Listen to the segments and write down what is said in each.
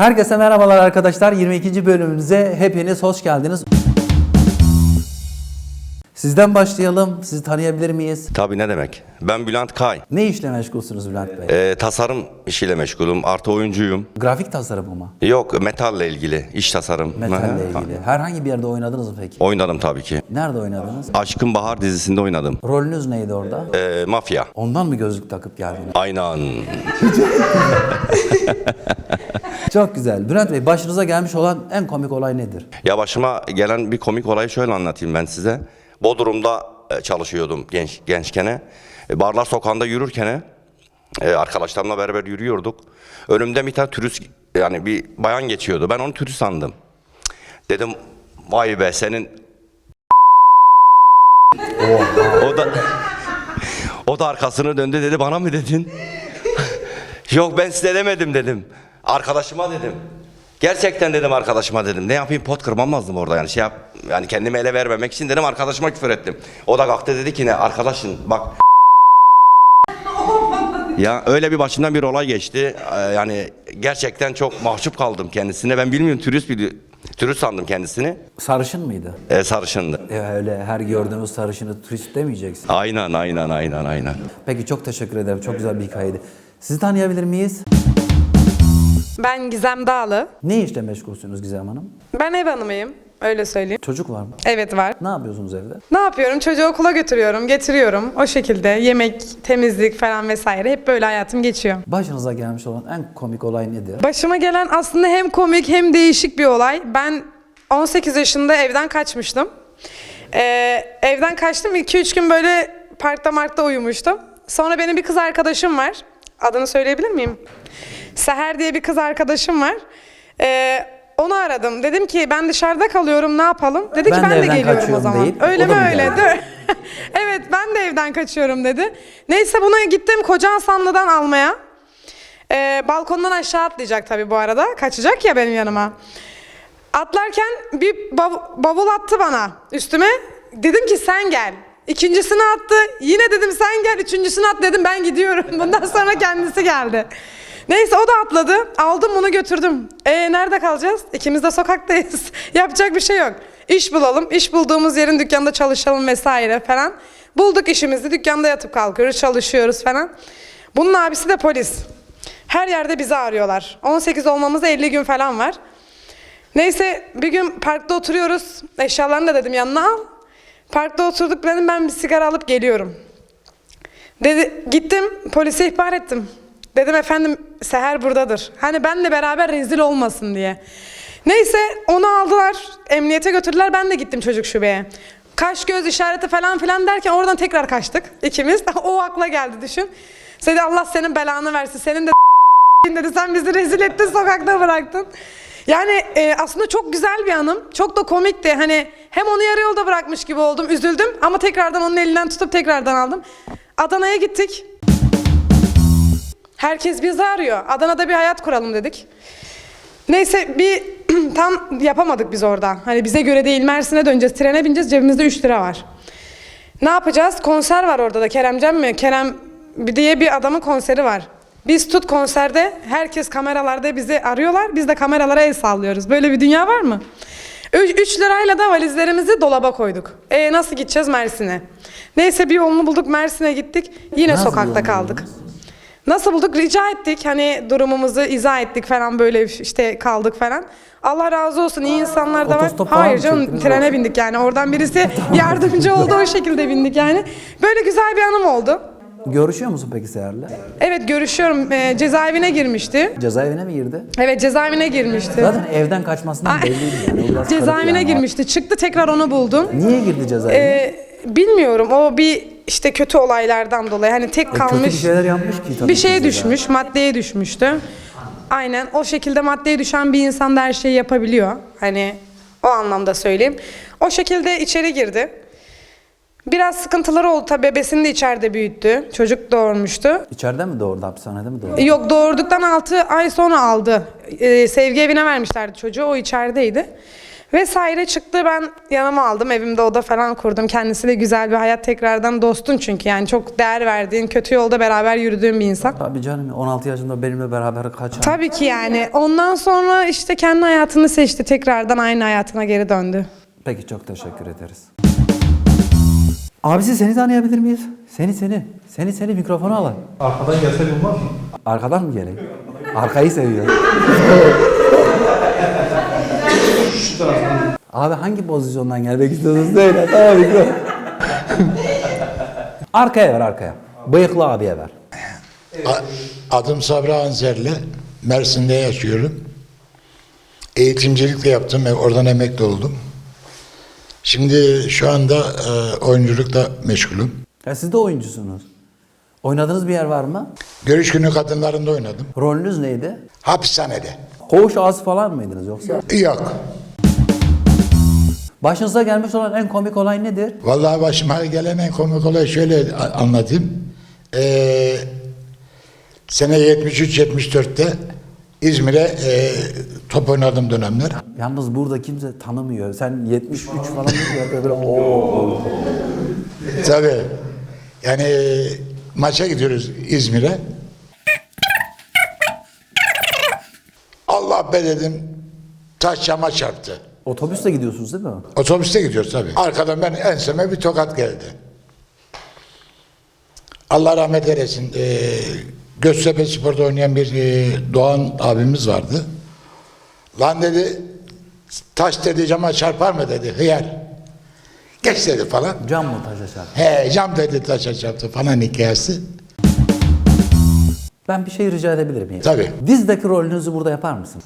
Herkese merhabalar arkadaşlar. 22. bölümümüze hepiniz hoş geldiniz. Sizden başlayalım. Sizi tanıyabilir miyiz? Tabii ne demek. Ben Bülent Kay. Ne işle meşgulsünüz Bülent Bey? Ee, tasarım işiyle meşgulüm. Artı oyuncuyum. Grafik tasarımı mı? Yok metalle ilgili. iş tasarım. Metalle ilgili. Herhangi bir yerde oynadınız mı peki? Oynadım tabii ki. Nerede oynadınız? Aşkın Bahar dizisinde oynadım. Rolünüz neydi orada? Ee, mafya. Ondan mı gözlük takıp geldiniz? Aynen. Çok güzel. Bülent Bey başınıza gelmiş olan en komik olay nedir? Ya başıma gelen bir komik olayı şöyle anlatayım ben size. Bodrum'da e, çalışıyordum genç gençken. E, Barlar sokağında yürürken e, arkadaşlarımla beraber yürüyorduk. Önümde bir tane turist yani bir bayan geçiyordu. Ben onu turist sandım. Dedim vay be senin o da o da arkasını döndü dedi bana mı dedin? Yok ben size demedim dedim. Arkadaşıma dedim. Gerçekten dedim arkadaşıma dedim. Ne yapayım pot kırmam lazım orada yani şey yap yani kendimi ele vermemek için dedim arkadaşıma küfür ettim. O da kalktı dedi ki ne arkadaşın bak ya öyle bir başından bir olay geçti. Ee, Yani gerçekten çok mahcup kaldım kendisine. Ben bilmiyorum turist bir turist sandım kendisini. Sarışın mıydı? Ee, sarışındı. E, öyle her gördüğümüz sarışını turist demeyeceksin. Aynen aynen aynen aynen. Peki çok teşekkür ederim. Çok güzel bir hikayeydi. Sizi tanıyabilir miyiz? Ben Gizem Dağlı. Ne işle meşgulsünüz Gizem Hanım? Ben ev hanımıyım. Öyle söyleyeyim. Çocuk var mı? Evet var. Ne yapıyorsunuz evde? Ne yapıyorum? Çocuğu okula götürüyorum, getiriyorum. O şekilde yemek, temizlik falan vesaire. Hep böyle hayatım geçiyor. Başınıza gelmiş olan en komik olay nedir? Başıma gelen aslında hem komik hem değişik bir olay. Ben 18 yaşında evden kaçmıştım. Ee, evden kaçtım. 2-3 gün böyle parkta markta uyumuştum. Sonra benim bir kız arkadaşım var. Adını söyleyebilir miyim? Seher diye bir kız arkadaşım var. Ee, onu aradım. Dedim ki ben dışarıda kalıyorum ne yapalım? Dedi Ben ki ben de geliyorum o zaman. deyip, öyle mi öyle? evet ben de evden kaçıyorum dedi. Neyse buna gittim Koca Hasanlı'dan almaya. Ee, balkondan aşağı atlayacak tabii bu arada. Kaçacak ya benim yanıma. Atlarken bir bav- bavul attı bana üstüme. Dedim ki sen gel. İkincisini attı. Yine dedim sen gel. Üçüncüsünü at dedim ben gidiyorum. Bundan sonra kendisi geldi. Neyse o da atladı. Aldım bunu götürdüm. E nerede kalacağız? İkimiz de sokaktayız. Yapacak bir şey yok. İş bulalım. İş bulduğumuz yerin dükkanda çalışalım vesaire falan. Bulduk işimizi. Dükkanda yatıp kalkıyoruz, çalışıyoruz falan. Bunun abisi de polis. Her yerde bizi arıyorlar. 18 olmamıza 50 gün falan var. Neyse bir gün parkta oturuyoruz. Eşyalarını da dedim yanına al. Parkta oturduk dedim ben bir sigara alıp geliyorum. Dedi, gittim polise ihbar ettim. Dedim efendim Seher buradadır. Hani benle beraber rezil olmasın diye. Neyse onu aldılar emniyete götürdüler ben de gittim çocuk şubeye. Kaş göz işareti falan filan derken oradan tekrar kaçtık ikimiz. o akla geldi düşün. Dedi Allah senin belanı versin. Senin de dedi sen bizi rezil ettin sokakta bıraktın. Yani e, aslında çok güzel bir anım. Çok da komikti. Hani hem onu yarı yolda bırakmış gibi oldum. Üzüldüm ama tekrardan onun elinden tutup tekrardan aldım. Adana'ya gittik. Herkes bizi arıyor. Adana'da bir hayat kuralım dedik. Neyse bir tam yapamadık biz orada. Hani bize göre değil Mersin'e döneceğiz. Trene bineceğiz. Cebimizde 3 lira var. Ne yapacağız? Konser var orada da. Keremcem mi? Kerem diye bir adamın konseri var. Biz tut konserde herkes kameralarda bizi arıyorlar. Biz de kameralara el sallıyoruz. Böyle bir dünya var mı? 3 lirayla da valizlerimizi dolaba koyduk. E nasıl gideceğiz Mersin'e? Neyse bir yolunu bulduk Mersin'e gittik. Yine Nasıl sokakta kaldık. Nasıl bulduk? Rica ettik. Hani durumumuzu izah ettik falan böyle işte kaldık falan. Allah razı olsun iyi insanlar da var. otostop falan Hayır mı canım çektiniz trene bindik yani. Oradan birisi yardımcı oldu o şekilde bindik yani. Böyle güzel bir anım oldu. Görüşüyor musun peki Seher'le? Evet görüşüyorum. Ee, cezaevine girmişti. Cezaevine mi girdi? Evet cezaevine girmişti. Zaten evden kaçmasından belliydi yani. O biraz garip Cezaevine yani. girmişti. Çıktı tekrar onu buldum. Niye girdi cezaevine? Ee, bilmiyorum o bir işte kötü olaylardan dolayı hani tek E, Kötü bir kalmış şeyler yapmış ki tabii bir ki şeye ceza. düşmüş, maddeye düşmüştü. Aynen o şekilde maddeye düşen bir insan da her şeyi yapabiliyor. Hani o anlamda söyleyeyim. O şekilde içeri girdi. Biraz sıkıntıları oldu tabii bebesini de içeride büyüttü. Çocuk doğurmuştu. İçeride mi doğurdu, hapishanede mi doğurdu? Yok doğurduktan 6 ay sonra aldı. Ee, sevgi evine vermişlerdi çocuğu. O içerideydi. Vesaire çıktı ben yanıma aldım evimde oda falan kurdum. Kendisiyle güzel bir hayat tekrardan dostun çünkü yani çok değer verdiğin kötü yolda beraber yürüdüğün bir insan. Tabii canım 16 yaşında benimle beraber kaçan. Tabii ki yani ondan sonra işte kendi hayatını seçti tekrardan aynı hayatına geri döndü. Peki çok teşekkür ederiz. Abisi seni tanıyabilir miyiz? Seni seni. Seni seni mikrofonu al. Arkadan gelsek olmaz mı? Arkadan mı geleyim? Arkayı seviyor. Abi hangi pozisyondan gelmek istiyorsun söyle. Tamam arkaya ver arkaya. Bıyıklı abiye ver. A- Adım Sabri Anzerli. Mersin'de yaşıyorum. Eğitimcilik de yaptım ve oradan emekli oldum. Şimdi şu anda e, oyunculukla meşgulüm. Ya siz de oyuncusunuz. Oynadığınız bir yer var mı? Görüş günü kadınlarında oynadım. Rolünüz neydi? Hapishanede. Koğuş ağası falan mıydınız yoksa? Yok. Başınıza gelmiş olan en komik olay nedir? Vallahi başıma gelen en komik olay şöyle anlatayım. Ee, sene 73-74'te İzmir'e e, top oynadım dönemler. Yalnız burada kimse tanımıyor. Sen 73 falan mı böyle. Tabii. Yani maça gidiyoruz İzmir'e. Allah be dedim. Taş cama çarptı. Otobüste gidiyorsunuz değil mi? Otobüste gidiyoruz tabii. Arkadan ben enseme bir tokat geldi. Allah rahmet eylesin. Ee, Göztepe Spor'da oynayan bir e, Doğan abimiz vardı. Lan dedi taş dedi cama çarpar mı dedi hıyar. Geç dedi falan. Cam mı taşa çarp? He cam dedi taşa çarptı falan hikayesi. Ben bir şey rica edebilir miyim? Tabii. Dizdeki rolünüzü burada yapar mısınız?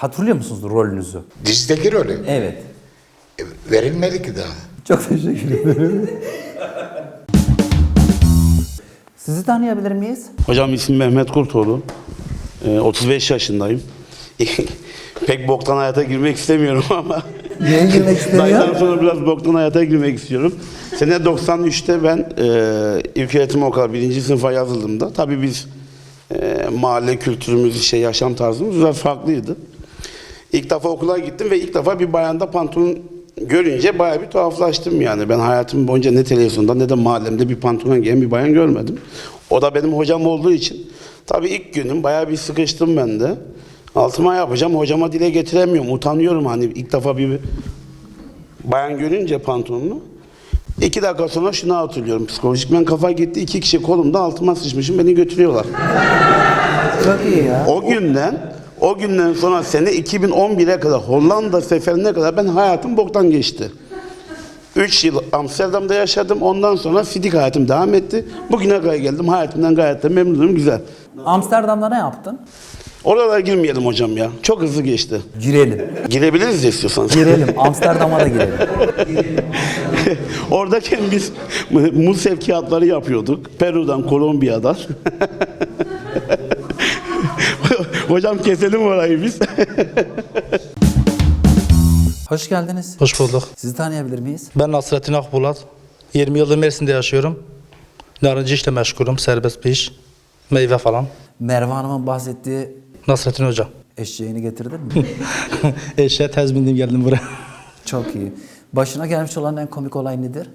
Hatırlıyor musunuz rolünüzü? Dizideki rolü Evet. e, verilmedi ki daha. Çok teşekkür ederim. Sizi tanıyabilir miyiz? Hocam ismim Mehmet Kurtoğlu. Ee, 35 yaşındayım. Pek boktan hayata girmek istemiyorum ama. Niye girmek istemiyor? Dayıdan sonra biraz boktan hayata girmek istiyorum. Sene 93'te ben e, ilköğretim okulu birinci sınıfa yazıldığımda tabii biz e, mahalle kültürümüz, işte yaşam tarzımız biraz farklıydı. İlk defa okula gittim ve ilk defa bir bayanda pantolon görünce bayağı bir tuhaflaştım yani. Ben hayatım boyunca ne televizyonda ne de mahallemde bir pantolon giyen bir bayan görmedim. O da benim hocam olduğu için. Tabii ilk günüm bayağı bir sıkıştım ben de. Altıma yapacağım hocama dile getiremiyorum. Utanıyorum hani ilk defa bir bayan görünce pantolonunu. İki dakika sonra şunu hatırlıyorum psikolojik. Ben kafa gitti iki kişi kolumda altıma sıçmışım beni götürüyorlar. Çok iyi ya. O günden o günden sonra sene 2011'e kadar Hollanda seferine kadar ben hayatım boktan geçti. 3 yıl Amsterdam'da yaşadım. Ondan sonra fidik hayatım devam etti. Bugüne kadar geldim. Hayatımdan gayet de memnunum. Güzel. Amsterdam'da ne yaptın? Oralara girmeyelim hocam ya. Çok hızlı geçti. Girelim. Girebiliriz istiyorsanız. Girelim. Amsterdam'a da girelim. Oradayken biz muz sevkiyatları yapıyorduk. Peru'dan, Kolombiya'dan. hocam keselim orayı biz. Hoş geldiniz. Hoş bulduk. Sizi tanıyabilir miyiz? Ben Nasrettin Akbulat. 20 yıldır Mersin'de yaşıyorum. Narıncı işle meşgulüm, serbest bir iş. Meyve falan. Merve Hanım'ın bahsettiği Nasrettin Hoca. eşeğini getirdin mi? Eşeğe tez bindim geldim buraya. Çok iyi. Başına gelmiş olan en komik olay nedir?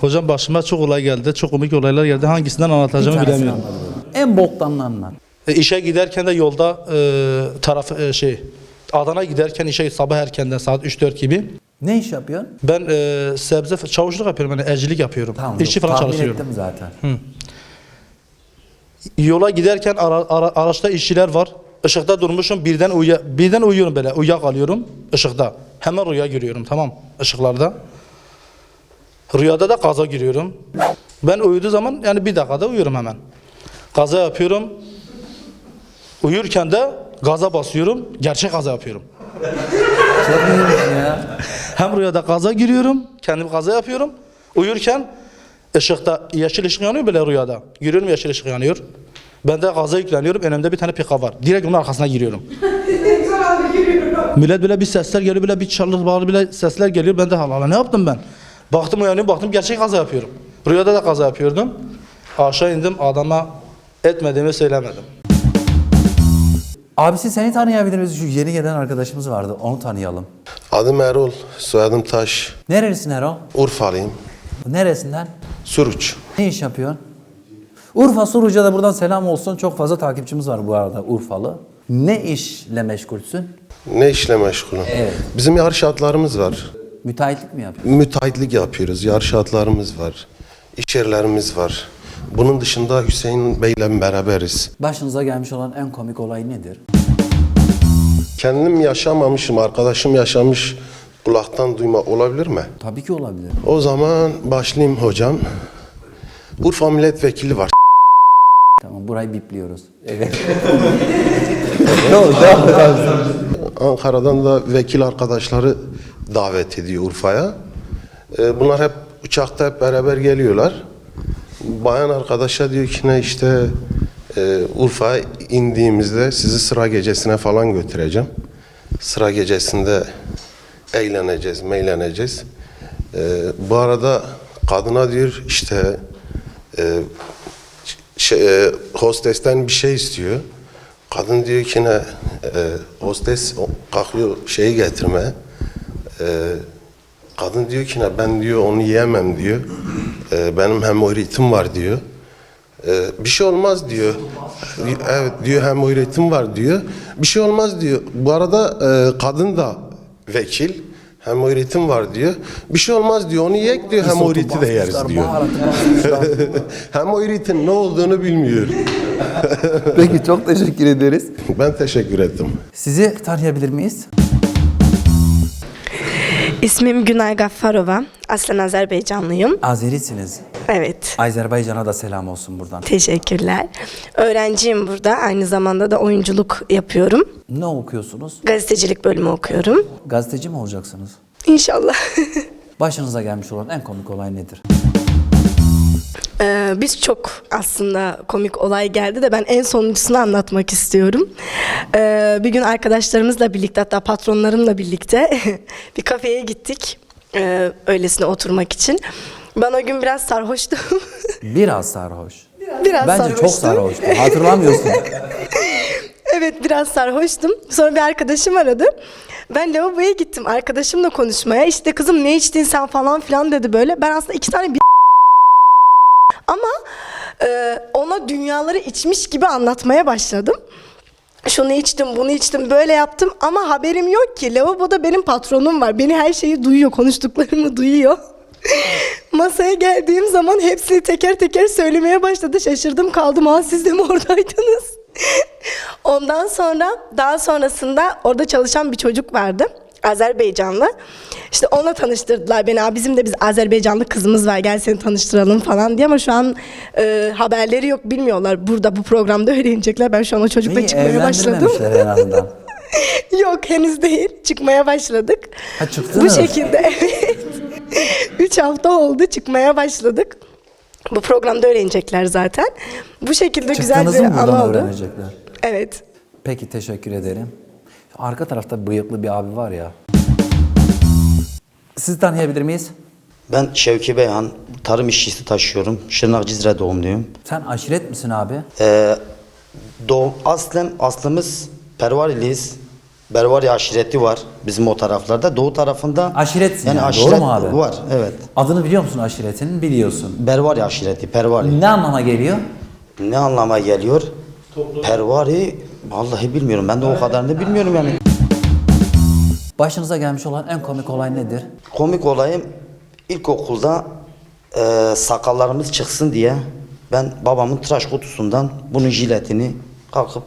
Hocam başıma çok olay geldi. Çok komik olaylar geldi. Hangisinden Bir anlatacağımı tanesini bilemiyorum. anladım. En boktanını anlat. E, işe giderken de yolda e, taraf e, şey Adana giderken işe sabah erkenden saat 3-4 gibi Ne iş yapıyorsun? ben e, sebze çavuşluk yapıyorum yani evcilik yapıyorum. Tamam. İşçi yok, falan tahmin çalışıyorum. ettim zaten. Yola giderken ara, ara- araçta işçiler var. Işıkta durmuşum birden uya, birden uyuyorum böyle uyuyakalıyorum ışıkta. Hemen rüya giriyorum tamam ışıklarda. Rüyada da kaza giriyorum. Ben uyuduğu zaman yani bir dakikada uyuyorum hemen. Kaza yapıyorum. Uyurken de gaza basıyorum. Gerçek kaza yapıyorum. Çok iyiymiş ya. Hem rüyada gaza giriyorum. Kendim kaza yapıyorum. Uyurken ışıkta yeşil ışık yanıyor böyle rüyada. Giriyorum yeşil ışık yanıyor. Ben de gaza yükleniyorum. Önümde bir tane pika var. Direkt onun arkasına giriyorum. Millet böyle bir sesler geliyor. Böyle bir çarlı bağlı bile sesler geliyor. Ben de hala ne yaptım ben? Baktım uyanıyorum baktım gerçek kaza yapıyorum. Rüyada da kaza yapıyordum. Aşağı indim adama etmediğimi söylemedim. Abisi seni tanıyabilir miyiz? Şu yeni gelen arkadaşımız vardı. Onu tanıyalım. Adım Erol, soyadım Taş. Nerelisin Erol? Urfalıyım. Neresinden? Suruç. Ne iş yapıyorsun? Urfa Suruç'a da buradan selam olsun. Çok fazla takipçimiz var bu arada Urfalı. Ne işle meşgulsün? Ne işle meşgulüm? Evet. Bizim yarış atlarımız var. Müteahhitlik mi yapıyorsun? Müteahhitlik yapıyoruz. Yarış atlarımız var. İş yerlerimiz var. Bunun dışında Hüseyin Bey'le beraberiz. Başınıza gelmiş olan en komik olay nedir? Kendim yaşamamışım, arkadaşım yaşamış. Kulaktan duyma olabilir mi? Tabii ki olabilir. O zaman başlayayım hocam. Urfa milletvekili var. Tamam burayı bipliyoruz. Evet. Yok, devam, devam. Ankara'dan da vekil arkadaşları davet ediyor Urfa'ya. Ee, bunlar hep uçakta hep beraber geliyorlar. Bayan arkadaşa diyor ki ne işte e, Urfa'ya indiğimizde sizi sıra gecesine falan götüreceğim. Sıra gecesinde eğleneceğiz, meğleneceğiz. Ee, bu arada kadına diyor işte e, şey, e, hostesten bir şey istiyor. Kadın diyor ki ne e, hostes kalkıyor şeyi getirme. E, kadın diyor ki ne ben diyor onu yiyemem diyor. E, benim hemoroidim var diyor. E, bir şey olmaz diyor. Evet diyor hemoroidim var diyor. Bir şey olmaz diyor. Bu arada e, kadın da vekil. Hemoroidim var diyor. Bir şey olmaz diyor. Onu yek diyor. Hemoroidi de yeriz diyor. Hemoroidin ne olduğunu bilmiyor. Peki çok teşekkür ederiz. Ben teşekkür ettim. Sizi tanıyabilir miyiz? İsmim Günay Gaffarova. Aslen Azerbaycanlıyım. Azerisiniz. Evet. Azerbaycan'a da selam olsun buradan. Teşekkürler. Öğrenciyim burada. Aynı zamanda da oyunculuk yapıyorum. Ne okuyorsunuz? Gazetecilik bölümü okuyorum. Gazeteci mi olacaksınız? İnşallah. Başınıza gelmiş olan en komik olay nedir? Ee, biz çok aslında komik olay geldi de ben en sonuncusunu anlatmak istiyorum. Ee, bir gün arkadaşlarımızla birlikte hatta patronlarımla birlikte bir kafeye gittik. Ee, öylesine oturmak için. Ben o gün biraz sarhoştum. Biraz sarhoş. biraz Bence sarhoştum. çok sarhoştu. Hatırlamıyorsun. Evet biraz sarhoştum. Sonra bir arkadaşım aradı. Ben lavaboya gittim arkadaşımla konuşmaya. İşte kızım ne içtin sen falan filan dedi böyle. Ben aslında iki tane ama e, ona dünyaları içmiş gibi anlatmaya başladım. Şunu içtim, bunu içtim, böyle yaptım ama haberim yok ki. Lavaboda benim patronum var. Beni her şeyi duyuyor, konuştuklarımı duyuyor. Masaya geldiğim zaman hepsini teker teker söylemeye başladı. Şaşırdım kaldım. Ha siz de mi oradaydınız? Ondan sonra daha sonrasında orada çalışan bir çocuk vardı. Azerbaycanlı. İşte onunla tanıştırdılar beni. Aa, bizim de biz Azerbaycanlı kızımız var gel seni tanıştıralım falan diye ama şu an e, haberleri yok bilmiyorlar. Burada bu programda öğrenecekler. Ben şu an o çocukla İyi çıkmaya başladım. evlendirmemişler en azından. yok henüz değil. Çıkmaya başladık. Ha, çıktınız. Bu şekilde evet. Üç hafta oldu çıkmaya başladık. Bu programda öğrenecekler zaten. Bu şekilde güzel Çıktığınızı bir mı buradan anı oldu. öğrenecekler? Evet. Peki teşekkür ederim. Arka tarafta bıyıklı bir abi var ya. Sizi tanıyabilir miyiz? Ben Şevki Beyhan, tarım işçisi taşıyorum. Şırnak Cizre doğumluyum. Sen aşiret misin abi? Ee, doğum, aslen aslımız Pervariliyiz. Pervari aşireti var bizim o taraflarda. Doğu tarafında Aşiretsin yani, doğru mu abi? var. Evet. Adını biliyor musun aşiretinin? Biliyorsun. Pervari aşireti, Pervari. Ne anlama geliyor? Ne anlama geliyor? Pervari vallahi bilmiyorum. Ben de o kadarını bilmiyorum yani. Başınıza gelmiş olan en komik olay nedir? Komik olayım ilkokulda e, sakallarımız çıksın diye ben babamın tıraş kutusundan bunun jiletini kalkıp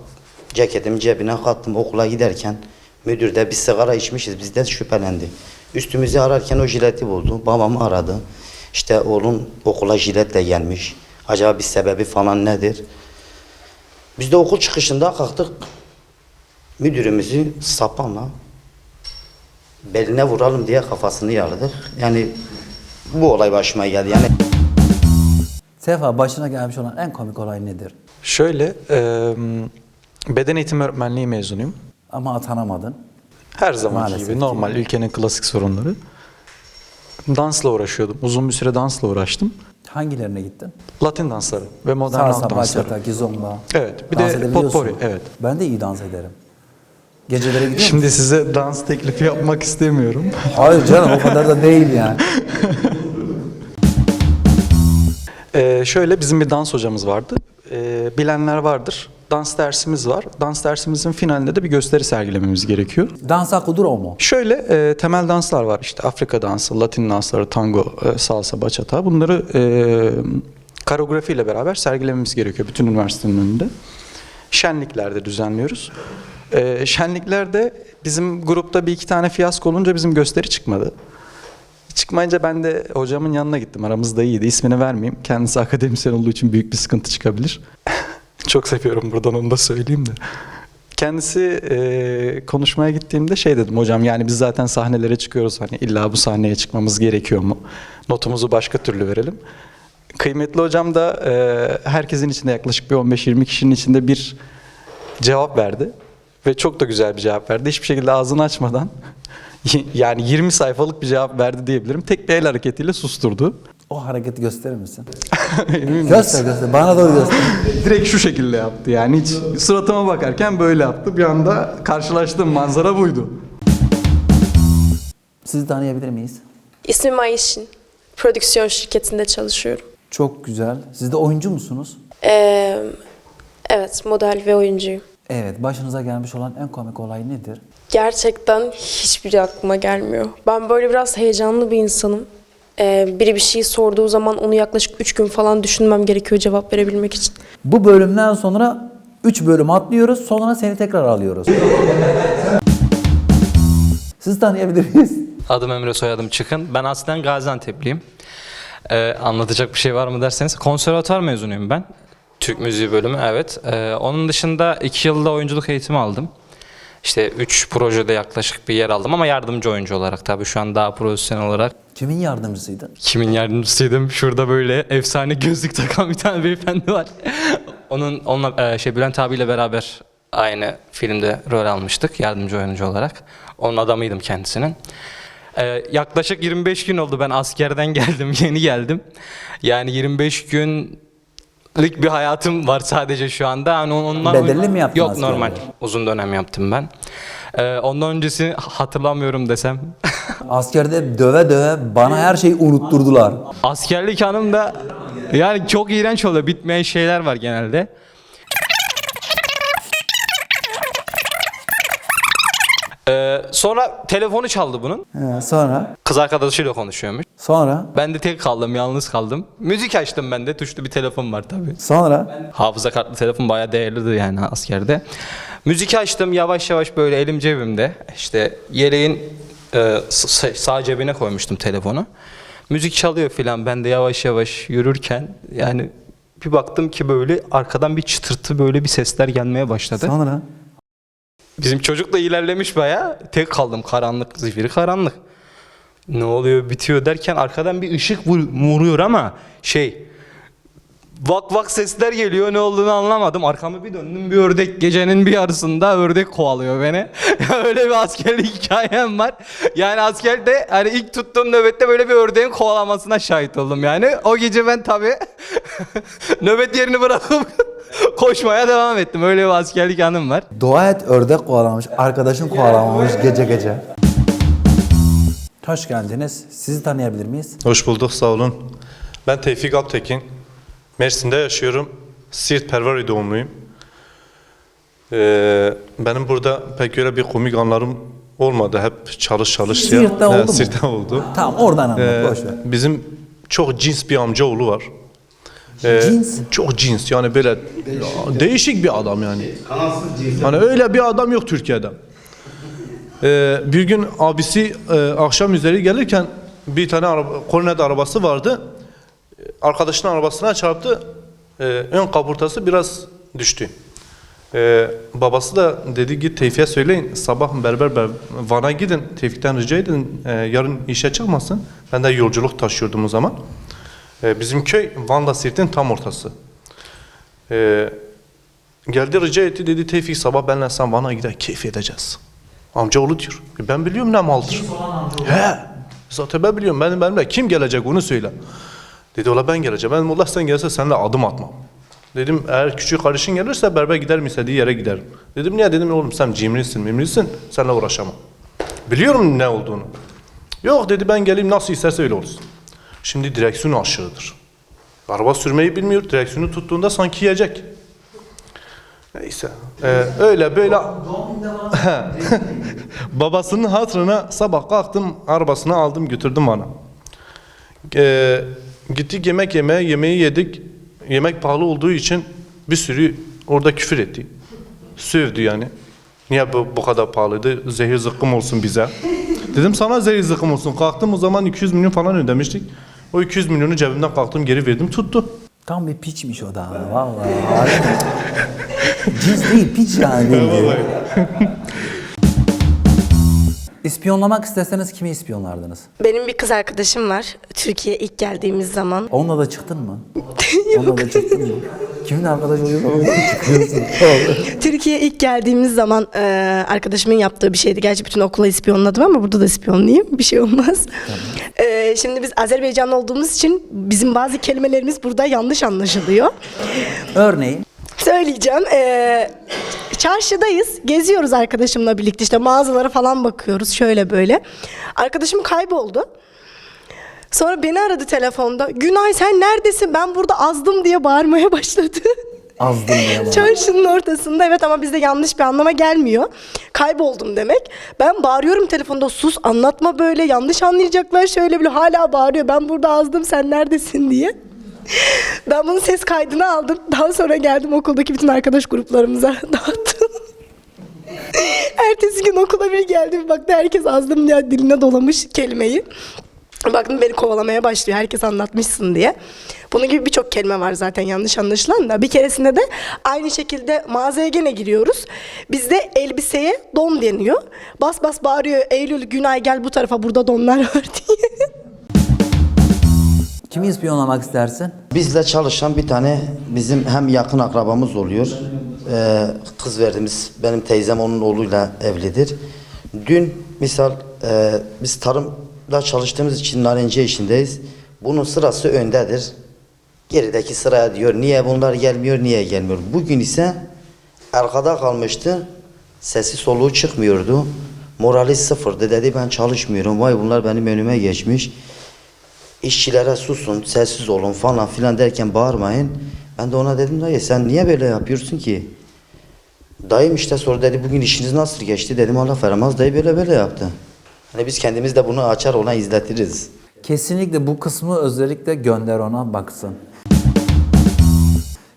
ceketimin cebine kattım okula giderken müdür de biz sigara içmişiz bizden şüphelendi. Üstümüzü ararken o jileti buldu. Babamı aradı. İşte oğlun okula jiletle gelmiş. Acaba bir sebebi falan nedir? Biz de okul çıkışında kalktık. Müdürümüzü sapanla beline vuralım diye kafasını yardık. Yani bu olay başıma geldi. Yani Sefa başına gelmiş olan en komik olay nedir? Şöyle, e, beden eğitimi öğretmenliği mezunuyum. Ama atanamadın. Her zamanki Maalesef gibi normal ülkenin klasik sorunları. Dansla uğraşıyordum. Uzun bir süre dansla uğraştım. Hangilerine gittin? Latin dansları ve modern Salsa, halk dansları. bachata, kizomba. Evet, bir Dans de edebiliyorsun. potpourri, evet. Ben de iyi dans ederim. Gecelere gidiyor musun? Şimdi size dans teklifi yapmak istemiyorum. Hayır canım o kadar da değil yani. Ee, şöyle bizim bir dans hocamız vardı. Ee, bilenler vardır. Dans dersimiz var. Dans dersimizin finalinde de bir gösteri sergilememiz gerekiyor. Dansa kuduro mu? Şöyle e, temel danslar var işte Afrika dansı, Latin dansları, tango, e, salsa, bachata. Bunları e, koreografiyle beraber sergilememiz gerekiyor bütün üniversitenin önünde. Şenliklerde düzenliyoruz. E, şenliklerde bizim grupta bir iki tane fiyasko olunca bizim gösteri çıkmadı. Çıkmayınca ben de hocamın yanına gittim. Aramızda iyiydi. İsmini vermeyeyim. Kendisi akademisyen olduğu için büyük bir sıkıntı çıkabilir. Çok seviyorum buradan onu da söyleyeyim de. Kendisi e, konuşmaya gittiğimde şey dedim hocam yani biz zaten sahnelere çıkıyoruz hani illa bu sahneye çıkmamız gerekiyor mu? Notumuzu başka türlü verelim. Kıymetli hocam da e, herkesin içinde yaklaşık bir 15-20 kişinin içinde bir cevap verdi. Ve çok da güzel bir cevap verdi. Hiçbir şekilde ağzını açmadan yani 20 sayfalık bir cevap verdi diyebilirim. Tek bir el hareketiyle susturdu. O hareketi gösterir misin? Göster göster. Bana doğru göster. Direkt şu şekilde yaptı yani hiç suratıma bakarken böyle yaptı. Bir anda karşılaştığım manzara buydu. Sizi tanıyabilir miyiz? İsmim Ayşin. Prodüksiyon şirketinde çalışıyorum. Çok güzel. Siz de oyuncu musunuz? Ee, evet, model ve oyuncuyum. Evet. Başınıza gelmiş olan en komik olay nedir? Gerçekten hiçbiri aklıma gelmiyor. Ben böyle biraz heyecanlı bir insanım. Ee, biri bir şeyi sorduğu zaman onu yaklaşık 3 gün falan düşünmem gerekiyor cevap verebilmek için. Bu bölümden sonra 3 bölüm atlıyoruz. Sonra seni tekrar alıyoruz. Sizi tanıyabilir miyiz? Adım Emre soyadım Çıkın. Ben aslen Gaziantep'liyim. Ee, anlatacak bir şey var mı derseniz konservatuar mezunuyum ben. Türk müziği bölümü evet. Ee, onun dışında 2 yılda oyunculuk eğitimi aldım. İşte 3 projede yaklaşık bir yer aldım ama yardımcı oyuncu olarak tabii şu an daha profesyonel olarak. Kimin yardımcısıydın? Kimin yardımcısıydım? Şurada böyle efsane gözlük takan bir tane beyefendi var. Onun onunla e, şey Bülent abiyle beraber aynı filmde rol almıştık yardımcı oyuncu olarak. Onun adamıydım kendisinin. Ee, yaklaşık 25 gün oldu ben askerden geldim, yeni geldim. Yani 25 günlük bir hayatım var sadece şu anda. Yani ondan Bedelli mi yaptın Yok askerliği? normal. Uzun dönem yaptım ben. Ee, ondan öncesini hatırlamıyorum desem. Askerde döve döve bana her şeyi unutturdular. Askerlik hanım da yani çok iğrenç oluyor. Bitmeyen şeyler var genelde. Ee, sonra telefonu çaldı bunun. He, sonra? Kız arkadaşıyla konuşuyormuş. Sonra? Ben de tek kaldım, yalnız kaldım. Müzik açtım ben de. Tuşlu bir telefon var tabii. Sonra? Hafıza kartlı telefon bayağı değerlidir yani askerde. Müzik açtım yavaş yavaş böyle elim cebimde. İşte yeleğin e, sağ cebine koymuştum telefonu. Müzik çalıyor filan ben de yavaş yavaş yürürken yani bir baktım ki böyle arkadan bir çıtırtı böyle bir sesler gelmeye başladı. Sonra? Bizim çocuk da ilerlemiş bayağı. Tek kaldım karanlık, zifiri karanlık. Ne oluyor bitiyor derken arkadan bir ışık vur- vuruyor ama şey vak vak sesler geliyor ne olduğunu anlamadım. Arkamı bir döndüm bir ördek gecenin bir yarısında ördek kovalıyor beni. Öyle bir askerlik hikayem var. Yani askerde hani ilk tuttuğum nöbette böyle bir ördeğin kovalamasına şahit oldum yani. O gece ben tabii nöbet yerini bırakıp koşmaya devam ettim. Öyle bir askerlik anım var. Dua et ördek kovalamış, arkadaşın kovalamamış gece gece. Hoş geldiniz. Sizi tanıyabilir miyiz? Hoş bulduk, sağ olun. Ben Tevfik Altekin. Mersin'de yaşıyorum. Siirt Pervari doğumluyum. Ee, benim burada pek öyle bir komik anlarım olmadı. Hep çalış çalış. diye. Siirt'te oldu mu? Siirt'te oldu. Tamam oradan anlat, Ee, boş ver. bizim çok cins bir amcaoğlu var. Ee, Cins? Çok cins yani böyle değişik bir adam yani. Hani öyle bir adam yok Türkiye'de. Ee, bir gün abisi e, akşam üzeri gelirken bir tane araba, kornet arabası vardı. Arkadaşının arabasına çarptı. Ee, ön kaburtası biraz düştü. Ee, babası da dedi git Tevfik'e söyleyin sabah berber ber, Van'a gidin Tevfik'ten rica edin e, yarın işe çıkmasın. Ben de yolculuk taşıyordum o zaman. Ee, bizim köy Van'la Siirt'in tam ortası. Ee, geldi rica etti dedi Tevfik sabah benle sen Van'a gider keyif edeceğiz. Amcaoğlu diyor. "E Ben biliyorum ne maldır. He. Zaten ben biliyorum. Benim benimle kim gelecek onu söyle. Dedi ola ben geleceğim. Ben Allah sen gelse seninle adım atmam. Dedim eğer küçük kardeşin gelirse berber giderim istediği yere giderim. Dedim niye dedim oğlum sen cimrisin mimrisin seninle uğraşamam. Biliyorum ne olduğunu. Yok dedi ben geleyim nasıl isterse öyle olsun. Şimdi direksiyon aşığıdır. Araba sürmeyi bilmiyor direksiyonu tuttuğunda sanki yiyecek. Neyse ee, öyle böyle babasının hatırına sabah kalktım arabasını aldım götürdüm bana. Ee, gittik yemek yemeye, yemeği yedik. Yemek pahalı olduğu için bir sürü orada küfür etti. Sövdü yani. Niye bu, bu kadar pahalıydı? Zehir zıkkım olsun bize. Dedim sana zehir zıkkım olsun. Kalktım o zaman 200 milyon falan ödemiştik. O 200 milyonu cebimden kalktım geri verdim tuttu. Tam bir piçmiş o da. Vallahi. Cins değil piç yani. İspiyonlamak isteseniz kimi ispiyonlardınız? Benim bir kız arkadaşım var. Türkiye'ye ilk geldiğimiz zaman. Onunla da çıktın mı? Onunla da çıktın mı? Kimin arkadaş çıkıyorsun. Türkiye'ye ilk geldiğimiz zaman e, arkadaşımın yaptığı bir şeydi. Gerçi bütün okula ispiyonladım ama burada da ispiyonlayayım. Bir şey olmaz. E, şimdi biz Azerbaycanlı olduğumuz için bizim bazı kelimelerimiz burada yanlış anlaşılıyor. Örneğin Söyleyeceğim. Ee, çarşıdayız. Geziyoruz arkadaşımla birlikte. işte mağazalara falan bakıyoruz. Şöyle böyle. Arkadaşım kayboldu. Sonra beni aradı telefonda. Günay sen neredesin? Ben burada azdım diye bağırmaya başladı. azdım diye. Çarşının ortasında evet ama bizde yanlış bir anlama gelmiyor. Kayboldum demek. Ben bağırıyorum telefonda sus anlatma böyle yanlış anlayacaklar şöyle bile hala bağırıyor. Ben burada azdım sen neredesin diye. Ben bunun ses kaydını aldım. Daha sonra geldim okuldaki bütün arkadaş gruplarımıza dağıttım. Ertesi gün okula bir geldim baktı herkes azdım diye diline dolamış kelimeyi. Baktım beni kovalamaya başlıyor. Herkes anlatmışsın diye. Bunun gibi birçok kelime var zaten yanlış anlaşılan da. Bir keresinde de aynı şekilde mağazaya gene giriyoruz. Bizde elbiseye don deniyor. Bas bas bağırıyor Eylül Günay gel bu tarafa burada donlar var diye. Kimi ispiyonlamak istersin? Bizle çalışan bir tane bizim hem yakın akrabamız oluyor. Ee, kız verdiğimiz benim teyzem onun oğluyla evlidir. Dün misal e, biz tarımda çalıştığımız için narenciye işindeyiz. Bunun sırası öndedir. Gerideki sıraya diyor niye bunlar gelmiyor niye gelmiyor. Bugün ise arkada kalmıştı. Sesi soluğu çıkmıyordu. Morali sıfırdı dedi ben çalışmıyorum. Vay bunlar benim önüme geçmiş işçilere susun, sessiz olun falan filan derken bağırmayın. Ben de ona dedim dayı sen niye böyle yapıyorsun ki? Dayım işte sonra dedi bugün işiniz nasıl geçti dedim Allah veremez dayı böyle böyle yaptı. Hani biz kendimiz de bunu açar ona izletiriz. Kesinlikle bu kısmı özellikle gönder ona baksın.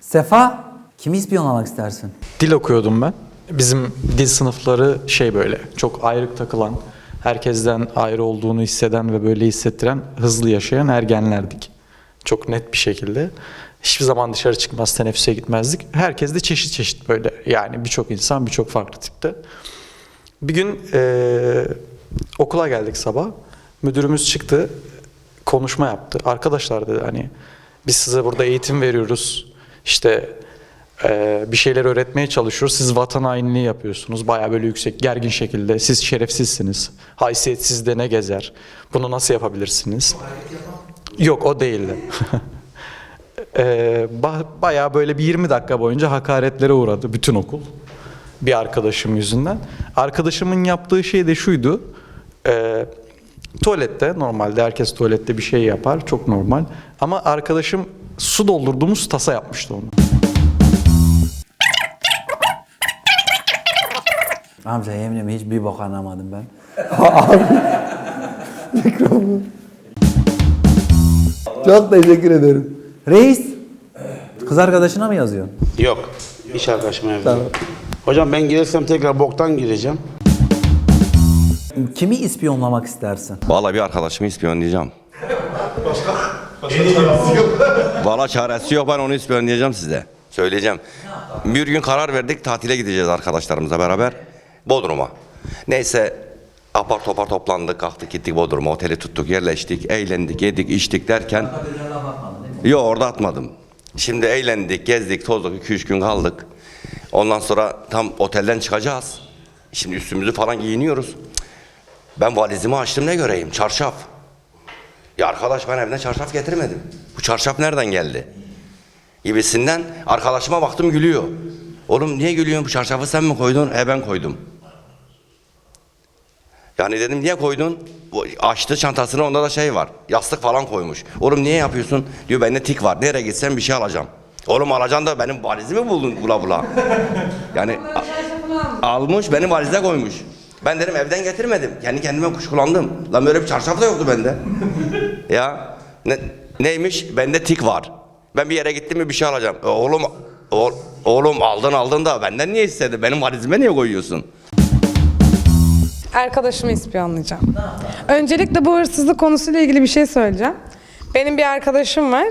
Sefa, kimi ispiyonlamak istersin? Dil okuyordum ben. Bizim dil sınıfları şey böyle çok ayrık takılan, herkesten ayrı olduğunu hisseden ve böyle hissettiren, hızlı yaşayan ergenlerdik. Çok net bir şekilde. Hiçbir zaman dışarı çıkmaz, teneffüse gitmezdik. Herkes de çeşit çeşit böyle. Yani birçok insan birçok farklı tipte. Bir gün eee, okula geldik sabah. Müdürümüz çıktı, konuşma yaptı. Arkadaşlar dedi hani biz size burada eğitim veriyoruz. İşte eee, bir şeyler öğretmeye çalışıyoruz. Siz vatan hainliği yapıyorsunuz. Bayağı böyle yüksek, gergin şekilde. Siz şerefsizsiniz. Haysiyetsiz de ne gezer. Bunu nasıl yapabilirsiniz? Yok o değildi. Ba- bayağı böyle bir 20 dakika boyunca hakaretlere uğradı bütün okul. Bir arkadaşım yüzünden. Arkadaşımın yaptığı şey de şuydu. Eee, tuvalette normalde herkes tuvalette bir şey yapar. Çok normal. Ama arkadaşım su doldurduğumuz tasa yapmıştı onu. Amca yemin hiç bir bok anlamadım ben. Çok teşekkür ederim. Reis, kız arkadaşına mı yazıyorsun? Yok. İş arkadaşıma yazıyorum. Hocam ben gelirsem tekrar boktan gireceğim. Kimi ispiyonlamak istersin? Vallahi bir arkadaşımı ispiyonlayacağım. Valla çaresi yok ben onu ispiyonlayacağım size. Söyleyeceğim. Bir gün karar verdik tatile gideceğiz arkadaşlarımızla beraber. Bodrum'a. Neyse apar topar toplandık kalktık gittik Bodrum'a oteli tuttuk yerleştik eğlendik yedik içtik derken Yok orada atmadım. Şimdi eğlendik gezdik tozduk 2-3 gün kaldık. Ondan sonra tam otelden çıkacağız. Şimdi üstümüzü falan giyiniyoruz. Ben valizimi açtım ne göreyim çarşaf. Ya arkadaş ben evden çarşaf getirmedim. Bu çarşaf nereden geldi? Gibisinden arkadaşıma baktım gülüyor. Oğlum niye gülüyorsun bu çarşafı sen mi koydun? E ben koydum. Yani dedim niye koydun? Açtı çantasına onda da şey var. Yastık falan koymuş. Oğlum niye yapıyorsun? Diyor bende tik var. Nereye gitsem bir şey alacağım. Oğlum alacaksın da benim valizimi buldun bula bula. Yani a- almış benim valize koymuş. Ben dedim evden getirmedim. Kendi kendime kuşkulandım. Lan böyle bir çarşaf da yoktu bende. ya ne, neymiş? Bende tik var. Ben bir yere gittim mi bir şey alacağım. E, oğlum o- oğlum aldın aldın da benden niye istedin? Benim valizime niye koyuyorsun? Arkadaşımı ispiyonlayacağım. Öncelikle bu hırsızlık konusuyla ilgili bir şey söyleyeceğim. Benim bir arkadaşım var.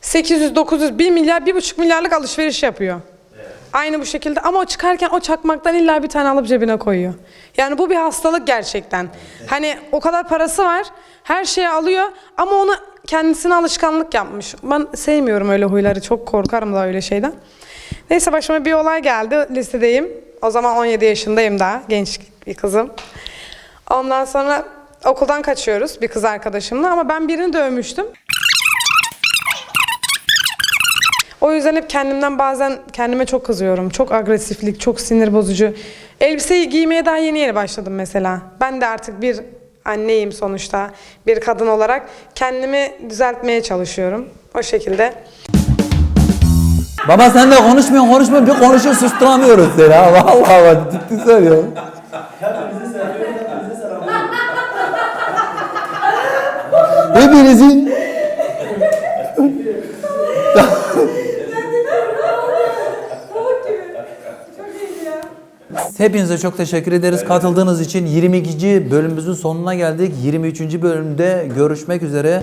800, 900, 1 milyar, 1,5 milyarlık alışveriş yapıyor. Aynı bu şekilde ama o çıkarken o çakmaktan illa bir tane alıp cebine koyuyor. Yani bu bir hastalık gerçekten. Hani o kadar parası var, her şeyi alıyor ama onu kendisine alışkanlık yapmış. Ben sevmiyorum öyle huyları, çok korkarım da öyle şeyden. Neyse başıma bir olay geldi, lisedeyim. O zaman 17 yaşındayım daha, genç bir kızım. Ondan sonra okuldan kaçıyoruz bir kız arkadaşımla ama ben birini dövmüştüm. O yüzden hep kendimden bazen kendime çok kızıyorum. Çok agresiflik, çok sinir bozucu. Elbiseyi giymeye daha yeni yeni başladım mesela. Ben de artık bir anneyim sonuçta. Bir kadın olarak kendimi düzeltmeye çalışıyorum. O şekilde. Baba sen de konuşmuyorsun konuşmuyorsun bir konuşuyor susturamıyoruz seni ha. Vallahi bak ciddi söylüyorum. Hepinizin Hepinize çok teşekkür ederiz katıldığınız için. 22. bölümümüzün sonuna geldik. 23. bölümde görüşmek üzere.